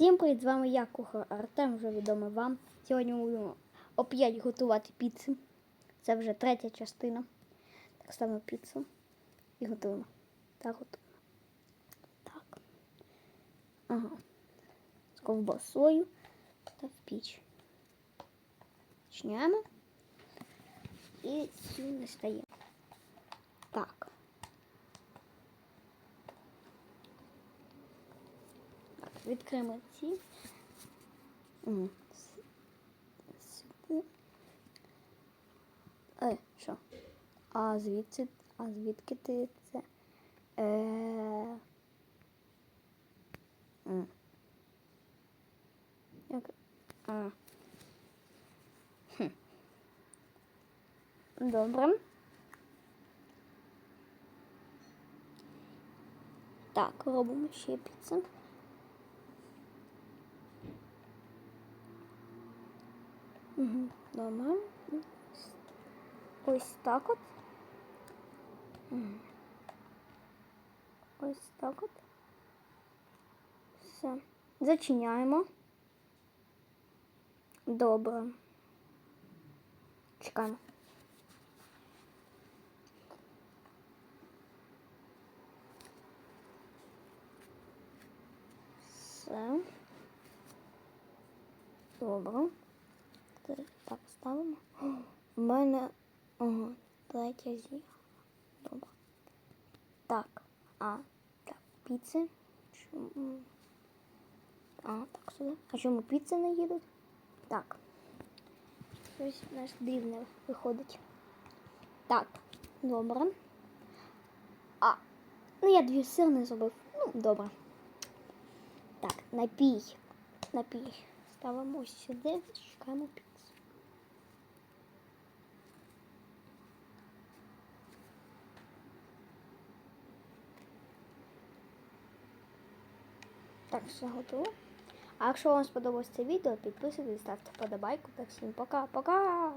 Всім привіт, з вами я, кухар Артем, вже відомий вам. Сьогодні ми будемо оп'ять готувати піцу. Це вже третя частина. Так ставимо піцу і готуємо. Так готуємо. Так. Ага. З ковбасою та в піч. Починаємо. І цю не стає. Так. Так, відкриємо ці. Сюди. Е, що? А звідси, а звідки ти це? Е... Як? А. Хм. Добре. Так, робимо ще піцу. Угу, добре. Ось так от. Ось так от. Все. Зачиняємо. Добре. Чекаємо. Все. Добре. Це Так, ставимо. У мене ага, третя зі. Добре. Так. А, так, піци. А, так сюди. А чому піци не їдуть? Так. Щось у нас дивне виходить. Так, добре. А, ну я дві сирни зробив. Ну, добре. Так, напій. Напій. Ставимо сюди, чекаємо піцу. Так, все готово. А якщо вам сподобалось це відео, підписуйтесь, ставте вподобайку. Так всім пока-пока!